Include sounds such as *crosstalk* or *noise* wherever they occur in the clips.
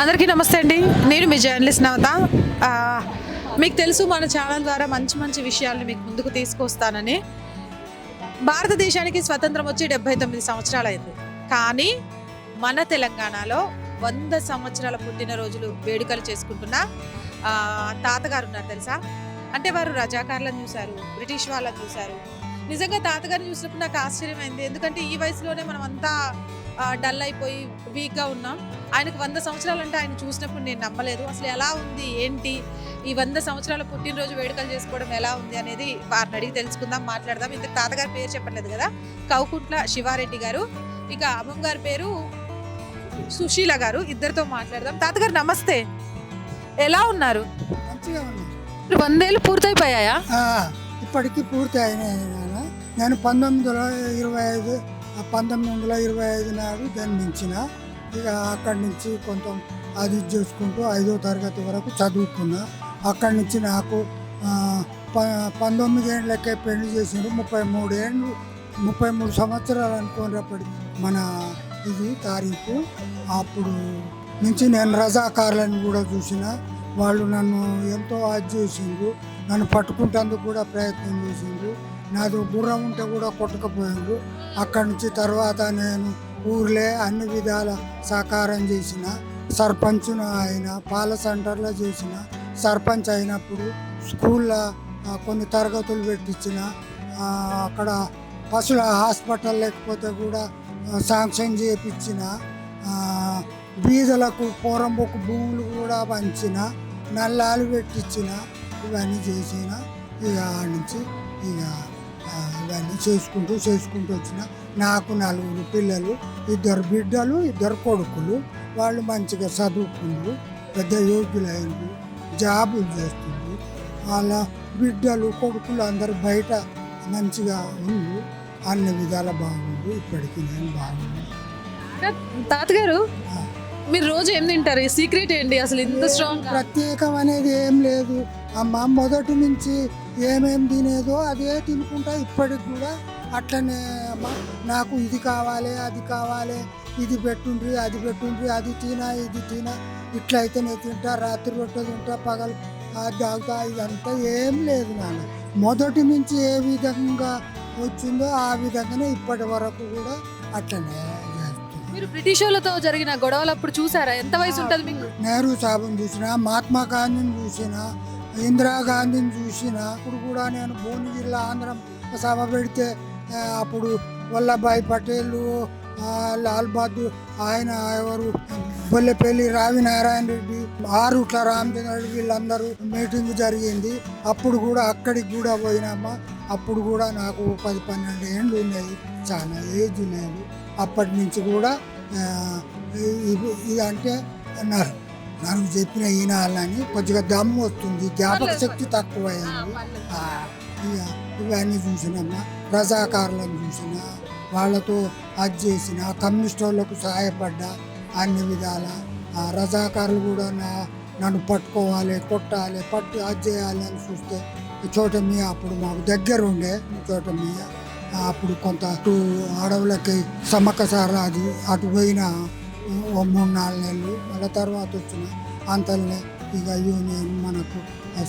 అందరికీ నమస్తే అండి. నేను మీ జర్నలిస్ట్ నవత. మీకు తెలుసు మన ఛానల్ ద్వారా మంచి మంచి విషయాలను మీకు ముందుకు తీసుకొస్తానని. భారతదేశానికి స్వతంత్రం వచ్చి డెబ్బై తొమ్మిది సంవత్సరాలు అయింది. కానీ మన తెలంగాణలో వంద సంవత్సరాల పుట్టినరోజులు వేడుకలు చేసుకుంటున్న తాతగారు ఉన్నారు తెలుసా? అంటే వారు రజాకారులను చూశారు బ్రిటిష్ వాళ్ళని చూశారు. నిజంగా తాతగారిని చూసినప్పుడు నాకు ఆశ్చర్యమైంది. ఎందుకంటే ఈ వయసులోనే మనం అంతా డల్ అయిపోయి వీక్గా ఉన్నాం. ఆయనకు వంద సంవత్సరాలు అంటే ఆయన చూసినప్పుడు నేను నమ్మలేదు. అసలు ఎలా ఉంది? ఏంటి? ఈ వంద సంవత్సరాల పుట్టినరోజు వేడుకలు చేసుకోవడం ఎలా ఉంది అనేది వారిని అడిగి తెలుసుకుందాం మాట్లాడదాం. ఇంత తాతగారి పేరు చెప్పట్లేదు కదా? కౌకుంట్ల శివారెడ్డి గారు. ఇక అమ్మమ్మ గారి పేరు సుశీల గారు. ఇద్దరితో మాట్లాడదాం. తాతగారు నమస్తే. ఎలా ఉన్నారు? వందేళ్ళు పూర్తయిపోయాయా? ఇప్పటికీ పూర్తి అయినాయి నేను పంతొమ్మిది వందల ఇరవై ఐదు పంతొమ్మిది వందల ఇరవై ఐదు నాడు జన్మించిన. ఇక అక్కడి నుంచి కొంచెం అది ఇది చేసుకుంటూ ఐదో తరగతి వరకు చదువుకున్నా. అక్కడి నుంచి నాకు ప పంతొమ్మిది ఏళ్ళకే పెళ్ళి చేసిండ్రు ముప్పై మూడు ఏళ్ళు ముప్పై మూడు సంవత్సరాలు అనుకునేప్పటికి మన ఇది తారీఖు. అప్పుడు నుంచి నేను రజాకారులను కూడా చూసిన. వాళ్ళు నన్ను ఎంతో అది చేసిండ్రు. నన్ను పట్టుకుంటేందుకు కూడా ప్రయత్నం చేసిండ్రు. నాది గుర్రం ఉంటే కూడా కొట్టుకుపోయాడు అక్కడి నుంచి తర్వాత నేను ఊర్లే అన్ని విధాల సహకారం చేసిన సర్పంచ్ను అయిన పాల సెంటర్లో చేసిన సర్పంచ్ అయినప్పుడు స్కూల్లో కొన్ని తరగతులు పెట్టించిన అక్కడ పశువుల హాస్పిటల్ లేకపోతే కూడా శాంక్షన్ చేయించిన బీదలకు పూరంబొక్కు భూములు కూడా పంచిన నల్లాలు పెట్టించిన ఇవన్నీ చేసిన ఇక ఆడ నుంచి ఇక ఇవన్నీ చేసుకుంటూ చేసుకుంటూ వచ్చిన నాకు నలుగురు పిల్లలు ఇద్దరు బిడ్డలు ఇద్దరు కొడుకులు. వాళ్ళు మంచిగా చదువుకుండ్రు పెద్ద యోగ్యులైనరు జాబులు చేస్తుండ్రు వాళ్ళ బిడ్డలు కొడుకులు అందరు బయట మంచిగా ఉండు అన్ని విధాల బాగుండు ఇప్పటికీ నేను బాగుండు తాతగారు. మీరు రోజు ఏం తింటారు? సీక్రెట్ ఏంటి? అసలు ఇంత స్ట్రాంగ్ ప్రత్యేకం అనేది ఏం లేదు. అమ్మ మొదటి నుంచి ఏమేం తినేదో అదే తినుకుంటా ఇప్పటికి కూడా అట్లనే నాకు ఇది కావాలి అది కావాలి ఇది పెట్టుండ్రి అది పెట్టుండ్రి అది తినా ఇది తినా. ఇట్లయితేనే తింటా రాత్రి రొట్టె తింటా పగలు అది తాగుతా ఇదంతా ఏం లేదు నాన్న. మొదటి నుంచి ఏ విధంగా వచ్చిందో ఆ విధంగానే ఇప్పటి వరకు కూడా అట్లనే మీరు బ్రిటిష్ వాళ్ళతో జరిగిన గొడవలు అప్పుడు చూసారా? ఎంత వయసు ఉంటుంది మీకు? నెహ్రూ సాబుని చూసిన మహాత్మా గాంధీని చూసిన ఇందిరాగాంధీని చూసిన అప్పుడు కూడా నేను భువనగిరిలో ఆంధ్రం సభ పెడితే అప్పుడు వల్లభాయ్ పటేల్ లాల్ బహదూర్ ఆయన ఎవరు? బొల్లెపల్లి రావినారాయణ రెడ్డి ఆరుట్ల రామచంద్ర రెడ్డి వీళ్ళందరూ మీటింగ్ జరిగింది. అప్పుడు కూడా అక్కడికి కూడా పోయినామా? అప్పుడు కూడా నాకు పది పన్నెండు ఏళ్ళు ఉన్నాయి. చాలా ఏజ్ లేదు అప్పటి నుంచి కూడా ఇది ఇది అంటే అన్నారు నాకు చెప్పిన ఈనాలని కొద్దిగా దమ్ము వస్తుంది జ్ఞాపక శక్తి తక్కువైంది. ఆ, ఇక ఇవన్నీ చూసినమ్మా ప్రజాకారులను చూసిన వాళ్ళతో అది చేసిన కమ్యూనిస్ట్ వాళ్ళకు సహాయపడ్డా అన్ని విధాల. ఆ రజాకారులు కూడా నా నన్ను పట్టుకోవాలి కొట్టాలి పట్టు అది చేయాలి అని చూస్తే చోటమీ అప్పుడు మాకు దగ్గర ఉండే చోటమీ అప్పుడు కొంత అటు అడవులకి సమ్మక్క సారా అది అటు పోయిన మూడు నాలుగు నెలలు. మళ్ళీ తర్వాత వచ్చిన అంతలనే ఇక యూనియన్ మనకు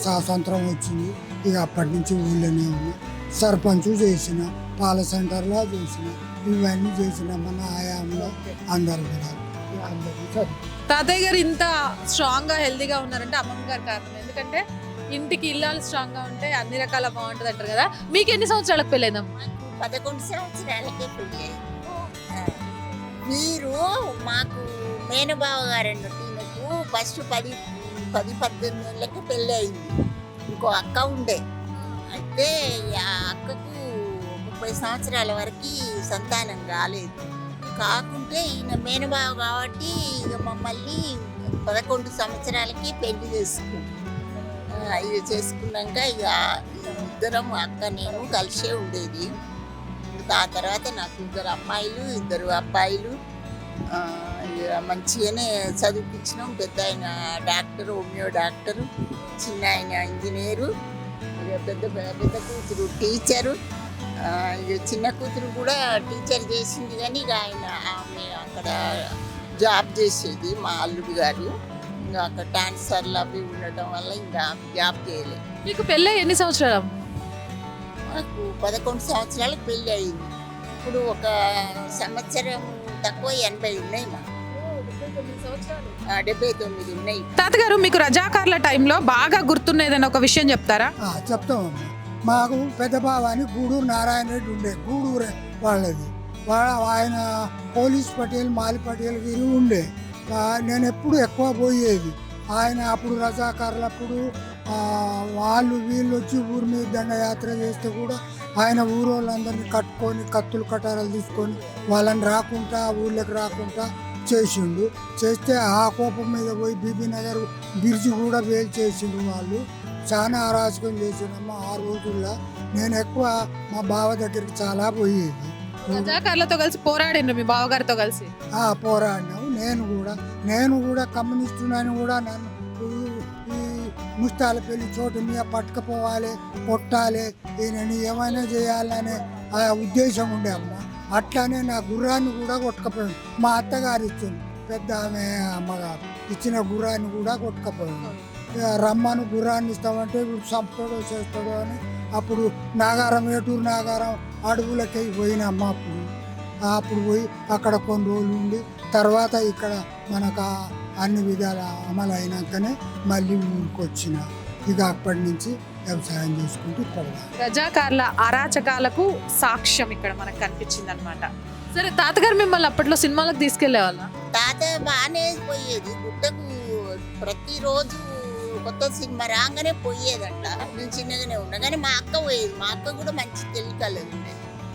స్వాతంత్రం వచ్చింది. ఇక అప్పటి నుంచి ఊళ్ళోనే ఉన్నా. సర్పంచ్ చేసిన పాల సెంటర్లో చేసిన ఇవన్నీ చేసిన మన ఆయాంలో అందరు చదువు తాతయ్య గారు ఇంత స్ట్రాంగ్గా హెల్దీగా ఉన్నారంటే అమ్మమ్మ గారి కారణం. ఎందుకంటే ఇంటికి ఇల్లాలు స్ట్రాంగ్గా ఉంటే అన్ని రకాల బాగుంటది అంటారు కదా. మీకు ఎన్ని సంవత్సరాలకు పెళ్ళైందమ్మా? పదకొండు సంవత్సరాలకే పెళ్ళి. మీరు మాకు మేనబావ గారండి. ఈయనకు ఫస్ట్ పది పది పద్దెనిమిది ఏళ్ళకి పెళ్ళి అయింది. ఇంకో అక్క ఉండే. అయితే ఆ అక్కకు ముప్పై సంవత్సరాల వరకు సంతానం రాలేదు. కాకుంటే ఈయన మేనబావ కాబట్టి ఇక మమ్మల్ని పదకొండు సంవత్సరాలకి పెళ్ళి చేసుకున్నాం. ఇక చేసుకున్నాక ఇక ఇద్దరం అక్క నేను కలిసే ఉండేది. ఆ తర్వాత నాకు ఇద్దరు అమ్మాయిలు ఇద్దరు అబ్బాయిలు. ఇక మంచిగానే చదివిపించినాం. పెద్ద ఆయన డాక్టర్ హోమియో డాక్టరు చిన్న ఆయన ఇంజనీరు పెద్ద పెద్ద కూతురు టీచరు. ఇక చిన్న కూతురు కూడా టీచర్ చేసింది కానీ ఇక ఆయన ఆమె అక్కడ జాబ్ చేసేది మా అల్లుడు గారు. ఇంకా అక్కడ ట్రాన్స్ఫర్లు అవి ఉండటం వల్ల ఇంకా జాబ్ చేయలేదు మీకు పెళ్ళి ఎన్ని సంవత్సరాలు నాకు పదకొండు సంవత్సరాలకు పెళ్ళి అయింది. ఇప్పుడు ఒక సంవత్సరం తక్కువ ఎనభై ఉన్నాయి మా. డెబ్బై తొమ్మిది ఉన్నాయి. తాతగారు మీకు రజాకార్ల టైంలో బాగా గుర్తున్నదని ఒక విషయం చెప్తారా? చెప్తామమ్మా మాకు పెద్ద బావ అని గూడూరు నారాయణ రెడ్డి ఉండే గూడూరు వాళ్ళది. వాళ్ళ ఆయన పోలీస్ పటేల్ మాలి పటేల్ గిరి ఉండే. నేను ఎప్పుడు ఎక్కువ పోయేది. ఆయన అప్పుడు రజాకారులప్పుడు వాళ్ళు వీళ్ళు వచ్చి ఊరి మీద దండయాత్ర చేస్తే కూడా ఆయన ఊరు వాళ్ళందరినీ కట్టుకొని కత్తులు కటారాలు తీసుకొని వాళ్ళని రాకుండా ఊళ్ళకి రాకుండా చేసిండు. చేస్తే ఆ కోపం మీద పోయి బీబీ నగర్ బ్రిడ్జి కూడా వేలు చేసిండు వాళ్ళు. చాలా అరాచకం చేసినమ్మ ఆ రోజుల్లో. నేను ఎక్కువ మా బావ దగ్గరికి చాలా పోయేది. రజాకార్లతో కలిసి పోరాడిండ్రు మీ బావగారితో కలిసి? ఆ పోరాడినాం నేను కూడా నేను కూడా కమ్యూనిస్టునని కూడా నన్ను ముస్తాల పెళ్ళి చోటు మీద పట్టుకపోవాలి కొట్టాలి. ఈయనని ఏమైనా చేయాలనే ఆ ఉద్దేశం ఉండే అమ్మ. అట్లానే నా గుర్రాన్ని కూడా కొట్టుకపోయాను మా అత్తగారు ఇచ్చింది. పెద్ద ఆమె అమ్మగారు ఇచ్చిన గుర్రాన్ని కూడా కొట్టుకపోయాడు. రమ్మను గుర్రాన్ని ఇస్తామంటే ఇప్పుడు చంపుతాడో చేస్తాడో అని అప్పుడు నాగారం ఏటూరు నాగారం అడవులకి పోయినమ్మ అప్పుడు. అప్పుడు పోయి అక్కడ కొన్ని రోజులు ఉండి తర్వాత ఇక్కడ మనకు అన్ని విధాల అమలు అయినాకనే మళ్ళీ ఊరికి వచ్చిన ఇక అప్పటి నుంచి వ్యవసాయం చేసుకుంటూ ఇప్పటిదాకా రజాకార్ల అరాచకాలకు సాక్ష్యం ఇక్కడ మనకు కనిపించింది అనమాట సరే తాతగారు మిమ్మల్ని అప్పట్లో సినిమాలకు తీసుకెళ్ళే వాళ్ళ తాత బాగానే పోయేది. గుట్టకు ప్రతిరోజు కొత్త సినిమా రాగానే పోయేదంట. నేను చిన్నగానే ఉన్నా. కానీ మా అక్క పోయేది. మా అక్క కూడా మంచి తెలియకలేదు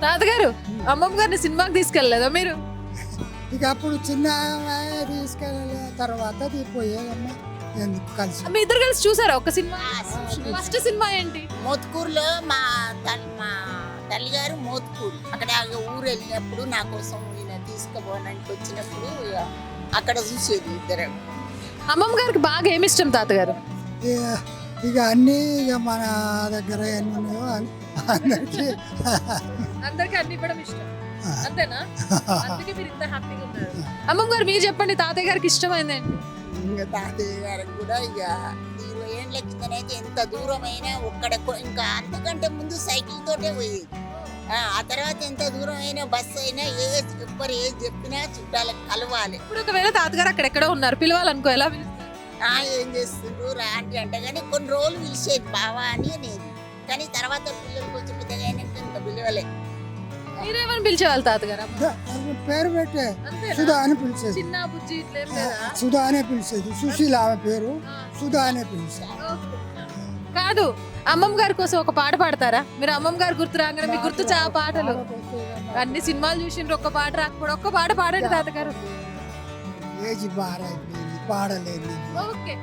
తాతగారు అమ్మమ్మ గారిని సినిమాకి తీసుకెళ్ళేదా మీరు? ఇక అప్పుడు చిన్న తీసుకెళ్ళి తర్వాత కలిసి. మీ ఇద్దరు కలిసి చూసారా ఒక సినిమా. ఫస్ట్ సినిమా ఏంటి? మోత్కూరులో మా తల్లి మా తల్లిగారు మోత్కూరు. అక్కడ ఊరు వెళ్ళినప్పుడు నా కోసం ఈయన తీసుకుపోవడానికి వచ్చినప్పుడు ఇక అక్కడ చూసేది ఇద్దరు. అమ్మమ్మ గారికి బాగా ఏమి ఇష్టం తాతగారు? ఇక- అన్నీ ఇక మన దగ్గర ఎన్ని ఉన్నాయో అన్ని- అందరికీ. అందరికి అన్ని ఇవ్వడం ఇష్టం. *laughs* అంతేనా? అందుకే మీరు ఇంత హ్యాపీగా ఉన్నారు. అమ్మమ్మ గారు మీరు చెప్పండి తాతయ్య గారికి ఇష్టమైంది ఏంటి? ఇంకా తాతయ్య గారికి కూడా ఇక ఇరవై ఏళ్ళ కిందనైతే ఎంత దూరం అయినా ఒక్కడ ఇంకా అంతకంటే ముందు సైకిల్ తోటే పోయేది. ఆ, తర్వాత ఎంత దూరం అయినా బస్సు అయినా ఏ ఎవ్వరు ఏది చెప్పినా చుట్టాలకు కలవాలి. ఇప్పుడు ఒకవేళ తాతగారు అక్కడెక్కడో ఉన్నారు పిలవాలనుకో ఎలా ఏం చేస్తుండ్రు? రా అంటే అంటే కానీ కొన్ని రోజులు పిలిచేది బావా అని అనేది. కానీ తర్వాత పిల్లలు కొంచెం పెద్దగా ఇంకా పిలవలే. మీరేమని పిలిచేవాళ్ళు తాతగారు? పేరు పెట్టే? సుధా అని పిలిచేది. చిన్న బుజ్జి సుధా అనే పిలిచేది. సుశీల ఆమె పేరు. సుధా అనే పిలిచేది. కాదు అమ్మమ్మ గారి కోసం ఒక పాట పాడతారా? మీరు అమ్మమ్మ గారు గుర్తు రాగానే మీకు గుర్తు చా పాటలు. అన్ని సినిమాలు చూసిండ్రు ఒక్క పాట రాకపోవడం ఒక్క పాట పాడండి తాతగారు. ఏజ్ బారైపోయింది పాడలేదు. ఓకే.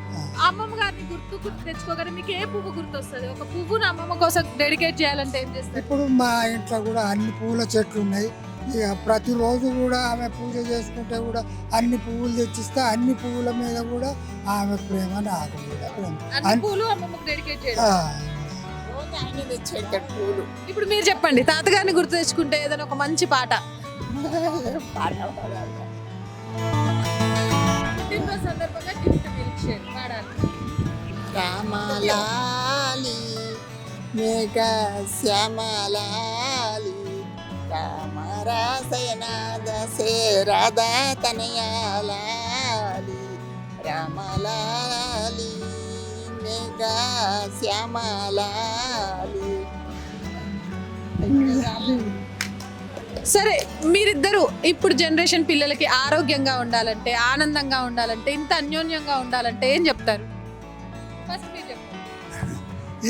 అమ్మమ్మ గారిని గుర్తు గుర్తు తెచ్చుకోగానే మీకు ఏ పువ్వు గుర్తు వస్తుంది ఒక పువ్వును అమ్మమ్మ కోసం డెడికేట్ చేయాలంటే ఏం చేస్తారు? ఇప్పుడు మా ఇంట్లో కూడా అన్ని పూల చెట్లు ఉన్నాయి. ఇక ప్రతిరోజు కూడా ఆమె పూజ చేసుకుంటే కూడా అన్ని పువ్వులు తెచ్చిస్తే అన్ని పువ్వుల మీద కూడా ఆమె ప్రేమ నాకు కూడా ప్రేమ. అన్ని అన్- పూలు అమ్మమ్మకు డెడికేట్ చేయడం. ఆ, రోజు ఆయన తెచ్చేటాడు పూలు. ఇప్పుడు మీరు చెప్పండి తాతగారిని గుర్తు తెచ్చుకుంటే ఏదైనా ఒక మంచి పాట? *laughs* పాట పాడాలి. సందర్భంగా గిఫ్ట్ మిల్క్ షేక్ పాడాలి రామలాలి మేఘ శ్యామలాలి రామరాసయనాద రాధా తనయాలి రామలాలి మేఘ శ్యామలాలి సరే మీరిద్దరు ఇప్పుడు జనరేషన్ పిల్లలకి ఆరోగ్యంగా ఉండాలంటే ఆనందంగా ఉండాలంటే ఇంత అన్యోన్యంగా ఉండాలంటే ఏం చెప్తారు? ఫస్ట్ మీరు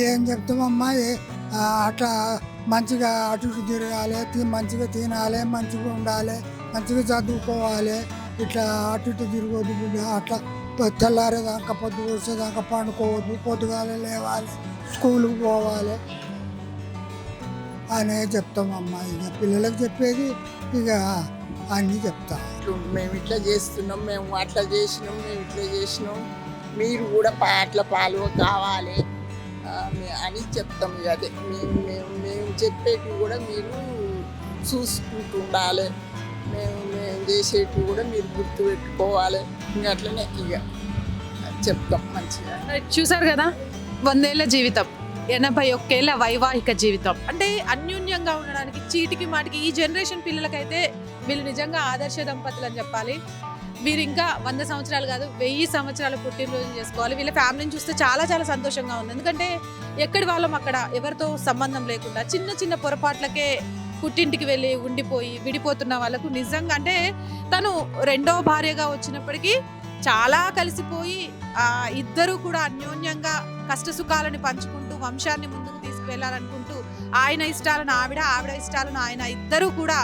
ఏం చెప్తామమ్మా అట్లా మంచిగా అటు ఇటు తిరగాలి తి- మంచిగా తినాలి మంచిగా ఉండాలి మంచిగా చదువుకోవాలి ఇట్లా అటు ఇటు తిరగదు అట్లా తెల్లారేదాకా పొద్దు వచ్చేదాకా పండుకోవద్దు పొద్దుగాల లేవాలి స్కూల్కి పోవాలి. అనే చెప్తామమ్మా ఇక పిల్లలకు చెప్పేది ఇక అన్నీ చెప్తా. ఇట్లు మేము ఇట్లా చేస్తున్నాం మేము అట్లా చేసినాం మేము ఇట్లా చేసినాం. మీరు కూడా పా అట్లా పాలు కావాలి అని చెప్తాం ఇక అదే. మేము మేము మేము చెప్పేటివి కూడా మీరు చూసుకుంటూ ఉండాలి. మేము మేము చేసేటివి కూడా మీరు గుర్తు పెట్టుకోవాలి. ఇంకా అట్లనే ఇక చెప్తాం మంచిగా. చూసారు కదా? వందేళ్ళ జీవితం. ఎనభై ఒక్కేళ్ళ వైవాహిక జీవితం. అంటే అన్యోన్యంగా ఉండడానికి చీటికి మాటికి ఈ జనరేషన్ పిల్లలకైతే వీళ్ళు నిజంగా ఆదర్శ దంపతులు అని చెప్పాలి. వీరు ఇంకా వంద సంవత్సరాలు కాదు వెయ్యి సంవత్సరాలు పుట్టినరోజు చేసుకోవాలి. వీళ్ళ ఫ్యామిలీని చూస్తే చాలా చాలా సంతోషంగా ఉంది. ఎందుకంటే ఎక్కడి వాళ్ళం అక్కడ ఎవరితో సంబంధం లేకుండా చిన్న చిన్న పొరపాట్లకే పుట్టింటికి వెళ్ళి ఉండిపోయి విడిపోతున్న వాళ్ళకు నిజంగా అంటే తను రెండో భార్యగా వచ్చినప్పటికీ చాలా కలిసిపోయి ఇద్దరు కూడా అన్యోన్యంగా కష్టసుఖాలను పంచుకుంటూ వంశాన్ని ముందుకు తీసుకువెళ్ళాలనుకుంటూ ఆయన ఇష్టాలను ఆవిడ ఆవిడ ఇష్టాలను ఆయన ఇద్దరూ కూడా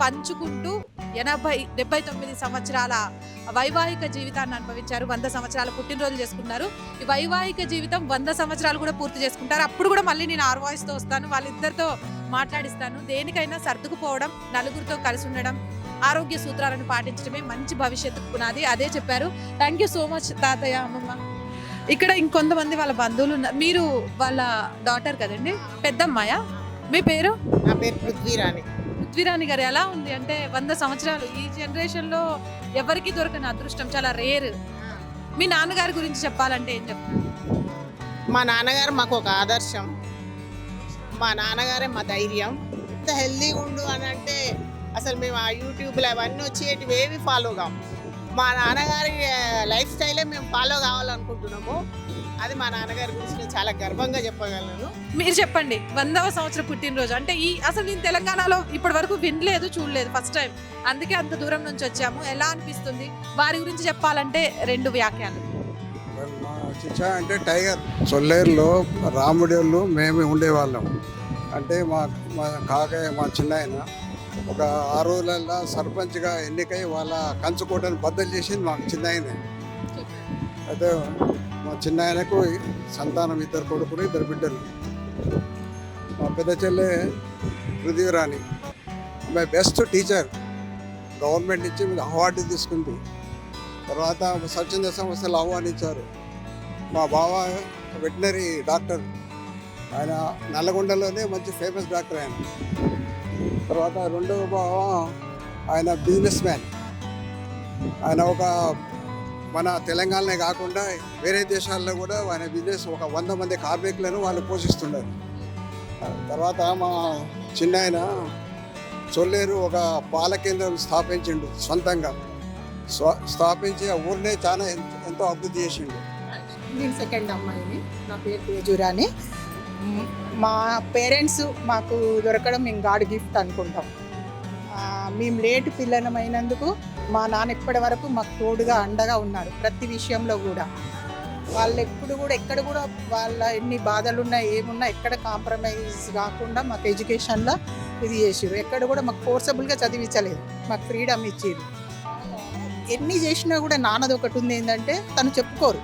పంచుకుంటూ ఎనభై డెబ్బై తొమ్మిది సంవత్సరాల వైవాహిక జీవితాన్ని అనుభవించారు. వంద సంవత్సరాల పుట్టినరోజు చేసుకున్నారు. ఈ వైవాహిక జీవితం వంద సంవత్సరాలు కూడా పూర్తి చేసుకుంటారు. అప్పుడు కూడా మళ్ళీ నేను ఆరు వాయిస్తో వస్తాను వాళ్ళిద్దరితో మాట్లాడిస్తాను. దేనికైనా సర్దుకుపోవడం నలుగురితో కలిసి ఉండడం ఆరోగ్య సూత్రాలను పాటించడమే మంచి భవిష్యత్తు పునాది. అదే చెప్పారు. థ్యాంక్ యూ సో మచ్ తాతయ్య అమ్మమ్మ. ఇక్కడ ఇంకొంతమంది వాళ్ళ బంధువులు ఉన్నారు. మీరు వాళ్ళ డాటర్ కదండి? పెద్దమ్మాయ? మీ పేరు? నా పేరు పృథ్వీరాణి. పృథ్వీరాణి గారు ఎలా ఉంది? అంటే వంద సంవత్సరాలు ఈ జనరేషన్లో ఎవరికి దొరకని అదృష్టం చాలా రేర్ మీ నాన్నగారి గురించి చెప్పాలంటే ఏం చెప్తారు? మా నాన్నగారు మాకు ఒక ఆదర్శం. మా నాన్నగారే మా ధైర్యం. ఇంత హెల్దీగా ఉండు అని అంటే అసలు మేము ఆ యూట్యూబ్లో అవన్నీ వచ్చేటివి ఏవి ఫాలో కాము. మా నాన్నగారి లైఫ్ స్టైలే మేము ఫాలో కావాలనుకుంటున్నాము. అది మా నాన్నగారి గురించి నేను చాలా గర్వంగా చెప్పగలను. మీరు చెప్పండి వందవ సంవత్సరం పుట్టినరోజు. అంటే ఈ అసలు నేను తెలంగాణలో ఇప్పటి వరకు వినలేదు చూడలేదు ఫస్ట్ టైం. అందుకే అంత దూరం నుంచి వచ్చాము. ఎలా అనిపిస్తుంది? వారి గురించి చెప్పాలంటే రెండు వ్యాఖ్యాలు. మా చిచ్చా అంటే టైగర్ సొల్లేరులో రాముడి మేము ఉండేవాళ్ళం. అంటే మా మా కాకయ్య మా చిన్నాయన ఒక ఆ రోజులలో సర్పంచ్గా ఎన్నికై వాళ్ళ కంచుకోటను బద్దలు చేసింది మా చిన్నాయనే. అయితే మా చిన్నాయనకు సంతానం ఇద్దరు కొడుకులు ఇద్దరు బిడ్డలు. మా పెద్ద చెల్లె Prithvirani. My best teacher government నుంచి అవార్డు తీసుకుంది. తర్వాత స్వచ్ఛంద సంస్థలు ఆహ్వానించారు. మా బావ వెటనరీ డాక్టర్. ఆయన నల్లగొండలోనే మంచి ఫేమస్ డాక్టర్ ఆయన. తర్వాత రెండవ భావం ఆయన బిజినెస్ మ్యాన్ ఆయన ఒక మన తెలంగాణనే కాకుండా వేరే దేశాల్లో కూడా ఆయన బిజినెస్ ఒక వంద మంది కార్మికులను వాళ్ళు పోషిస్తున్నారు తర్వాత మా చిన్న ఆయన చొల్లేరు ఒక పాల కేంద్రం స్థాపించిండు సొంతంగా. స్వ- స్థాపించి ఆ ఊరినే చాలా ఎంతో- ఎంతో అభివృద్ధి చేసిండు. నేను సెకండ్ అమ్మాయిని. నా పేరు తేజురాని మా పేరెంట్స్ మాకు దొరకడం మేము గాడ్ గిఫ్ట్ అనుకుంటాం. మేము లేట్ పిల్లలమైనందుకు మా నాన్న ఇప్పటి వరకు మాకు తోడుగా అండగా ఉన్నారు ప్రతి విషయంలో కూడా. వాళ్ళు ఎప్పుడు కూడా ఎక్కడ కూడా వాళ్ళ ఎన్ని బాధలున్నా ఏమున్నా ఎక్కడ కాంప్రమైజ్ కాకుండా మాకు ఎడ్యుకేషన్లో ఇది చేసారు ఎక్కడ కూడా మాకు ఫోర్సబుల్గా చదివించలేదు. మాకు ఫ్రీడమ్ ఇచ్చారు ఎన్ని చేసినా కూడా నాన్నది ఒకటి ఉంది ఏంటంటే తను చెప్పుకోరు.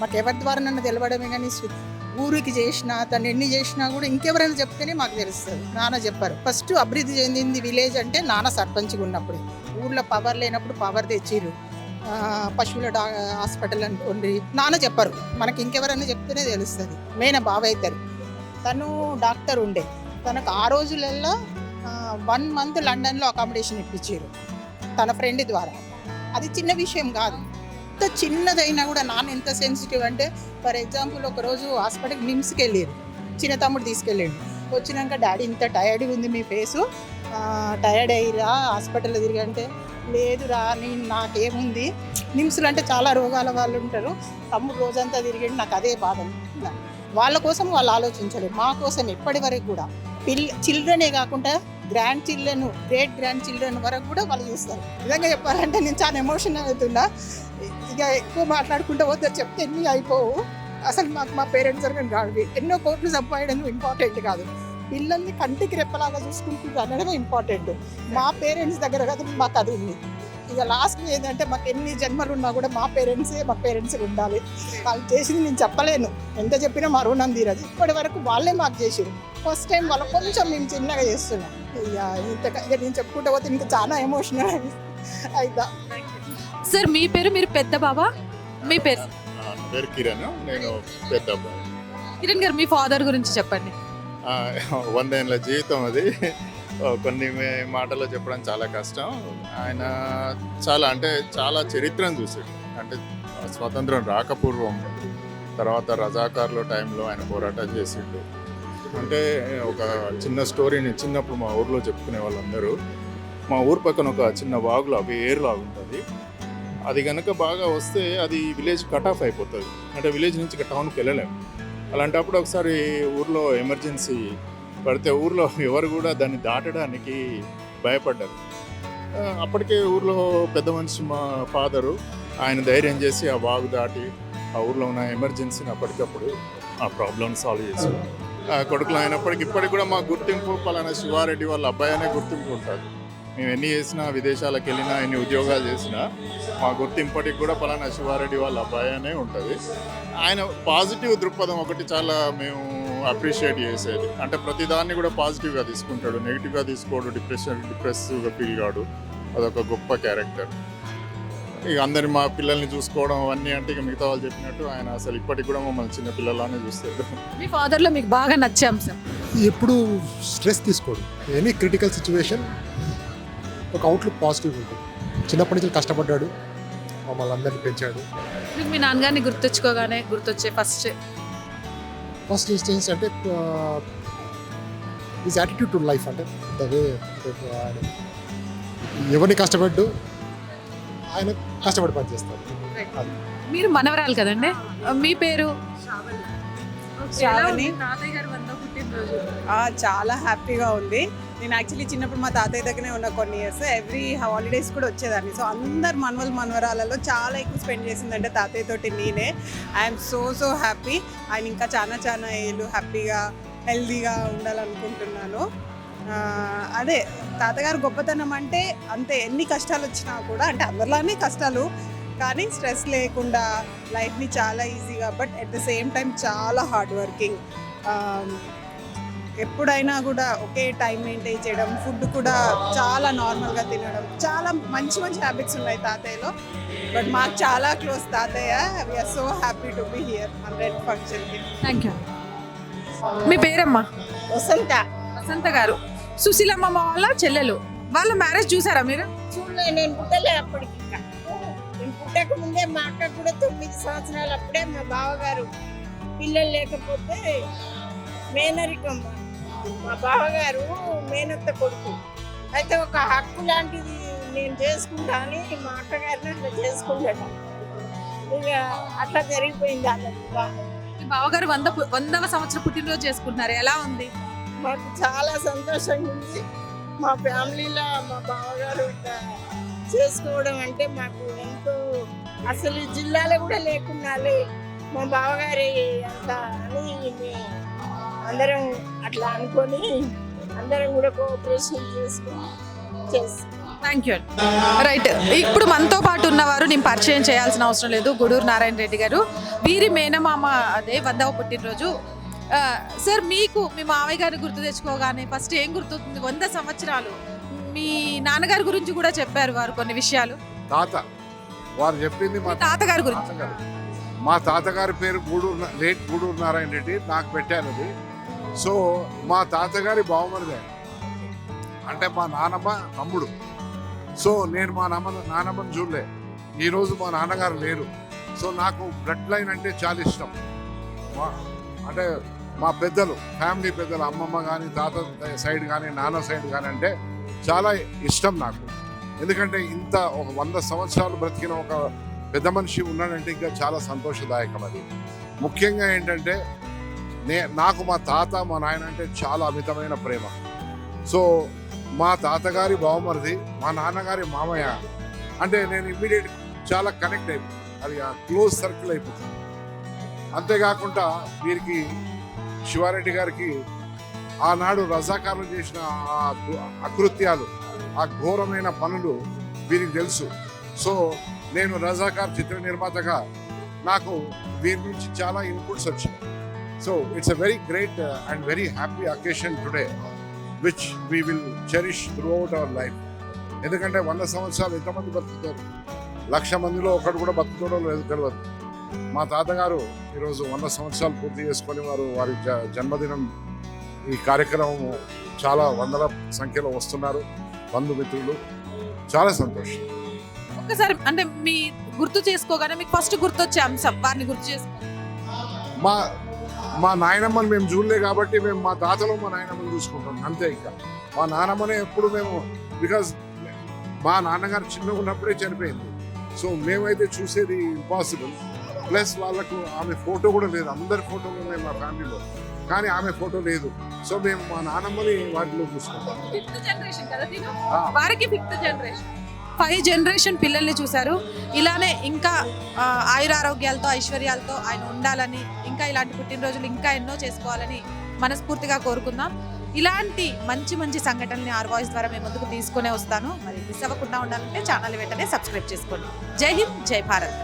మాకు ఎవరి ద్వారా నన్ను తెలవడమే కానీ ఊరికి చేసినా తను ఎన్ని చేసినా కూడా ఇంకెవరైనా చెప్తేనే మాకు తెలుస్తుంది. నాన్న చెప్పారు. ఫస్ట్ అభివృద్ధి చెందింది విలేజ్ అంటే నాన్న సర్పంచ్గా ఉన్నప్పుడు. ఊళ్ళో పవర్ లేనప్పుడు పవర్ తెచ్చిర్రు. పశువుల డా హాస్పిటల్ అని నాన్న చెప్పారు. మనకి ఇంకెవరైనా చెప్తేనే తెలుస్తుంది. మేన బాబాయ్ అవుతారు తను డాక్టర్ ఉండే. తనకు ఆ రోజులలో వన్ మంత్ లండన్లో అకామిడేషన్ ఇప్పించారు తన ఫ్రెండ్ ద్వారా. అది చిన్న విషయం కాదు. ఎంత చిన్నదైనా కూడా నాన్న ఎంత సెన్సిటివ్ అంటే ఫర్ ఎగ్జాంపుల్ ఒకరోజు హాస్పిటల్కి నిమ్స్కి వెళ్ళారు చిన్న తమ్ముడు తీసుకెళ్ళాడు. వచ్చినాక డాడీ ఇంత టైర్డ్గా ఉంది మీ ఫేసు టయర్డ్ అయ్యిరా హాస్పిటల్లో తిరిగి అంటే లేదురా నేను నాకేముంది? నిమ్స్లు అంటే చాలా రోగాల వాళ్ళు ఉంటారు. తమ్ముడు రోజంతా తిరిగి నాకు అదే బాధ వాళ్ళ కోసం వాళ్ళు ఆలోచించలేదు మా కోసం ఎప్పటి వరకు కూడా. పిల్ల చిల్డ్రనే కాకుండా grand children great grand children వరకు కూడా వాళ్ళు చూస్తారు. నిజంగా చెప్పాలంటే నేను చాలా ఎమోషనల్ అవుతున్నా. ఇక ఎక్కువ మాట్లాడుకుంటే వద్ద చెప్తే ఎన్ని అయిపోవు. అసలు మాకు మా పేరెంట్స్ దగ్గర కాదు ఎన్నో కోట్లు సంపాదడం ఇంపార్టెంట్ కాదు. పిల్లల్ని కంటికి రెప్పలాగా చూసుకుంటూ అనడమే ఇంపార్టెంట్. మా పేరెంట్స్ దగ్గర కదా మాకు అది ఉంది. ఇక లాస్ట్ ఏంటంటే మాకు ఎన్ని జన్మలు ఉన్నా కూడా మా పేరెంట్సే మా పేరెంట్స్ ఉండాలి. వాళ్ళు చేసింది నేను చెప్పలేను. ఎంత చెప్పినా మా రుణం తీరదు. ఇప్పటి వరకు వాళ్ళే మాకు చేసారు ఫస్ట్ టైం వాళ్ళు కొంచెం మేము చిన్నగా చేస్తున్నాం. ఇక ఇంత ఇక నేను చెప్పుకుంటే పోతే ఇంకా చాలా ఎమోషనల్ అవుతా సార్ మీ పేరు మీరు పెద్ద బాబా మీ పేరు? కిరణ్ నేను పెద్ద అబ్బాయి. కిరణ్ గారు మీ ఫాదర్ గురించి చెప్పండి. వందేళ్ళ జీవితం అది. కొన్ని మాటల్లో చెప్పడం చాలా కష్టం. ఆయన చాలా అంటే చాలా చరిత్రను చూసాడు అంటే స్వతంత్రం రాకపూర్వం తర్వాత రజాకార్ల టైంలో ఆయన పోరాటం చేసిండు. అంటే ఒక చిన్న స్టోరీని చిన్నప్పుడు మా ఊర్లో చెప్పుకునే వాళ్ళందరూ మా ఊరు పక్కన ఒక చిన్న వాగులో ఒక ఏరు అది కనుక బాగా వస్తే అది విలేజ్ కట్ ఆఫ్ అయిపోతుంది. అంటే విలేజ్ నుంచి ఇక టౌన్కి వెళ్ళలేము అలాంటప్పుడు ఒకసారి ఊర్లో ఎమర్జెన్సీ పడితే ఊర్లో *laughs* ఎవరు కూడా దాన్ని దాటడానికి భయపడ్డారు. అప్పటికే ఊర్లో పెద్ద మనిషి మా ఫాదరు ఆయన ధైర్యం చేసి ఆ వాగు దాటి ఆ ఊర్లో ఉన్న ఎమర్జెన్సీని అప్పటికప్పుడు ఆ ప్రాబ్లమ్ సాల్వ్ చేసి ఆ కొడుకులు అయినప్పటికీ ఇప్పటికి కూడా మా గుర్తింపు పలానా శివారెడ్డి వాళ్ళ అబ్బాయి అనే గుర్తింపు ఉంటుంది. మేము ఎన్ని చేసినా విదేశాలకు వెళ్ళినా ఎన్ని ఉద్యోగాలు చేసినా మా గుర్తింపు ఇప్పటికి కూడా పలానా శివారెడ్డి వాళ్ళ అబ్బాయి అనే ఉంటుంది. ఆయన పాజిటివ్ దృక్పథం ఒకటి చాలా మేము అప్రిషియేట్ చేసేది. అంటే ప్రతిదాన్ని కూడా పాజిటివ్గా తీసుకుంటాడు. నెగిటివ్గా తీసుకోడు డిప్రెషన్ డిప్రెసివ్గా ఫీల్ కాడు. అదొక గొప్ప క్యారెక్టర్. ఇక అందరి మా పిల్లల్ని చూసుకోవడం అవన్నీ అంటే ఇక మిగతా వాళ్ళు చెప్పినట్టు ఆయన అసలు ఇప్పటికి కూడా మమ్మల్ని చిన్న పిల్లలానే చూస్తాడు. మీ ఫాదర్లో మీకు బాగా నచ్చే అంశం? ఎప్పుడు స్ట్రెస్ తీసుకోడు. ఎనీ క్రిటికల్ సిచ్యువేషన్ ఒక అవుట్లుక్ పాజిటివ్ ఉంటుంది. చిన్నప్పటి నుంచి కష్టపడ్డాడు. మమ్మల్ని అందరినీ పెంచాడు. మీకు మీ నాన్నగారిని గుర్తొచ్చుకోగానే గుర్తొచ్చే ఫస్ట్ ఫస్ట్ ఇన్స్టెన్స్ అంటే ఈజ్ యాటిట్యూడ్ టు లైఫ్ అంటే ద వే ఆయన ఎవరిని కష్టపడ్డు ఆయన కష్టపడి పని చేస్తాడు అది మీరు మనవరాలు కదండి? మీ పేరు? చాలా హ్యాపీగా ఉంది. నేను యాక్చువల్లీ చిన్నప్పుడు మా తాతయ్య దగ్గరనే ఉన్న కొన్ని ఇయర్స్ ఎవ్రీ హాలిడేస్ కూడా వచ్చేదాన్ని. సో అందరు మనవల్ మనవరాలలో చాలా ఎక్కువ స్పెండ్ చేసిందంటే తాతయ్య తోటి నేనే. ఐఎమ్ సో సో హ్యాపీ ఆయన ఇంకా చాలా చాలా ఏళ్ళు హ్యాపీగా హెల్దీగా ఉండాలనుకుంటున్నాను. అదే తాతగారు గొప్పతనం అంటే అంతే ఎన్ని కష్టాలు వచ్చినా కూడా అంటే అందరిలానే కష్టాలు కానీ స్ట్రెస్ లేకుండా లైఫ్ని చాలా ఈజీగా but at the same time చాలా హార్డ్ వర్కింగ్ ఎప్పుడైనా కూడా ఒకే టైం మెయింటైన్ చేయడం ఫుడ్ కూడా చాలా నార్మల్గా తినడం. చాలా మంచి మంచి హ్యాబిట్స్ ఉన్నాయి తాతయ్యలో. బట్ మాకు చాలా క్లోజ్ తాతయ్య. We're so happy to be here hundred ఫంక్షన్కి థ్యాంక్ యూ మీ పేరమ్మా? వసంత. వసంత గారు. సుశీలమ్మ వాళ్ళ చెల్లెలు. వాళ్ళ మ్యారేజ్ చూసారా మీరు? చూడలే నేను పుట్టలే అప్పటికి ఇంకా. నేను పుట్టక ముందే మా అక్క కూడా తొమ్మిది సంవత్సరాలు అప్పుడే మా బావగారు పిల్లలు లేకపోతే మేనరికం. మా బావగారు మేనత్త కొడుకు. అయితే ఒక హక్కు లాంటిది నేను చేసుకుంటా అని మా అక్కగారిని అట్లా చేసుకుంటాను ఇక అట్లా జరిగిపోయింది అలా బావగారు వంద వందవ సంవత్సరం పుట్టినరోజు చేసుకుంటున్నారు. ఎలా ఉంది? మాకు చాలా సంతోషంగా ఉంది. మా ఫ్యామిలీలో మా బావగారు ఇట్లా చేసుకోవడం అంటే మాకు ఎంతో అసలు జిల్లాలో కూడా లేకున్నాలే. మా బావగారి అంత అని అందరం అట్లా అనుకొని అందరం కూడా కోఆపరేషన్ చేసుకొని చేస్తాం. థ్యాంక్ యూ రైట్ ఇప్పుడు మనతో పాటు ఉన్నవారు నేను పరిచయం చేయాల్సిన అవసరం లేదు. గూడూరు నారాయణ రెడ్డి గారు. వీరి మేనమామ అదే వందవ పుట్టినరోజు. సార్ మీకు మీ మామయ్య గారిని గుర్తు తెచ్చుకోగానే ఫస్ట్ ఏం గుర్తుంది వంద సంవత్సరాలు. మీ నాన్నగారి గురించి కూడా చెప్పారు వారు కొన్ని విషయాలు. తాత. వారు చెప్పింది మా తాతగారి గురించి. మా తాతగారి పేరు గూడూరు లేట్ గూడూరు నారాయణ రెడ్డి. నాకు పెట్టారు అది. సో మా తాతగారి బావమరిదే. అంటే మా నాన్నమ్మ తమ్ముడు. సో నేను మా నాన్న నాన్నమ్మని చూడలే. ఈరోజు మా నాన్నగారు లేరు. సో నాకు బ్లడ్ లైన్ అంటే చాలా ఇష్టం. అంటే మా పెద్దలు ఫ్యామిలీ పెద్దలు అమ్మమ్మ కానీ తాత సైడ్ కానీ నాన్న సైడ్ కానీ అంటే చాలా ఇష్టం నాకు. ఎందుకంటే ఇంత ఒక వంద సంవత్సరాలు బ్రతికిన ఒక పెద్ద మనిషి ఉన్నాడంటే ఇంకా చాలా సంతోషదాయకం అది. ముఖ్యంగా ఏంటంటే నే నాకు మా తాత మా నాయన అంటే చాలా అమితమైన ప్రేమ. సో మా తాతగారి బావమరిది మా నాన్నగారి మామయ్య అంటే నేను ఇమ్మీడియట్ చాలా కనెక్ట్ అయిపోయింది అది ఆ క్లోజ్ సర్కిల్ అయిపోతుంది. అంతేకాకుండా వీరికి శివారెడ్డి గారికి ఆనాడు రజాకారులు చేసిన ఆ అకృత్యాలు ఆ ఘోరమైన పనులు వీరికి తెలుసు. సో నేను రజాకార్ చిత్ర నిర్మాతగా నాకు వీరి నుంచి చాలా ఇన్పుట్స్ వచ్చాయి so it's a very great and very happy occasion today which we will cherish throughout our life ఎందుకంటే వంద సంవత్సరాలు ఎంతమంది బతుకుతారు? లక్ష మందిలో ఒకడు కూడా బతుకుతాడో లేదు తెలియదు మా తాతగారు ఈరోజు వంద సంవత్సరాలు పూర్తి చేసుకొని వారు వారి జ- జన్మదినం ఈ కార్యక్రమం చాలా వందల సంఖ్యలో వస్తున్నారు. బంధుమిత్రులు చాలా సంతోషం. ఒక్కసారి అంటే మీ గుర్తు చేసుకోగానే మీకు ఫస్ట్ గుర్తొచ్చే అంశం వారిని గుర్తు చేసుకో మా మా నాయనమ్మని మేము చూడలే కాబట్టి మేము మా తాతలో మా నాయనమ్మని చూసుకుంటాం అంతే ఇంకా. మా నానమ్మనే ఎప్పుడు మేము బికాజ్ మా నాన్నగారు చిన్నగా ఉన్నప్పుడే చనిపోయింది. సో మేమైతే చూసేది ఇంపాసిబుల్ ప్లస్ వాళ్ళకు ఆమె ఫోటో కూడా లేదు అందరి ఫోటోలు ఉన్నాయి మా ఫ్యామిలీలో. కానీ ఆమె ఫోటో లేదు. సో మేము మా నానమ్మని వాటిలో చూసుకుంటాం. ఫైవ్ జనరేషన్ పిల్లల్ని చూశారు. ఇలానే ఇంకా ఆయురారోగ్యాలతో ఐశ్వర్యాలతో ఆయన ఉండాలని ఇంకా ఇలాంటి పుట్టినరోజులు ఇంకా ఎన్నో చేసుకోవాలని మనస్ఫూర్తిగా కోరుకుందాం. ఇలాంటి మంచి మంచి సంఘటనల్ని ఆర్ వాయిస్ ద్వారా మేము ముందుకు తీసుకునే వస్తాను. మరి మిస్ అవ్వకుండా ఉండాలంటే ఛానల్ వెంటనే సబ్స్క్రైబ్ చేసుకోండి. జై హింద్ జై భారత్.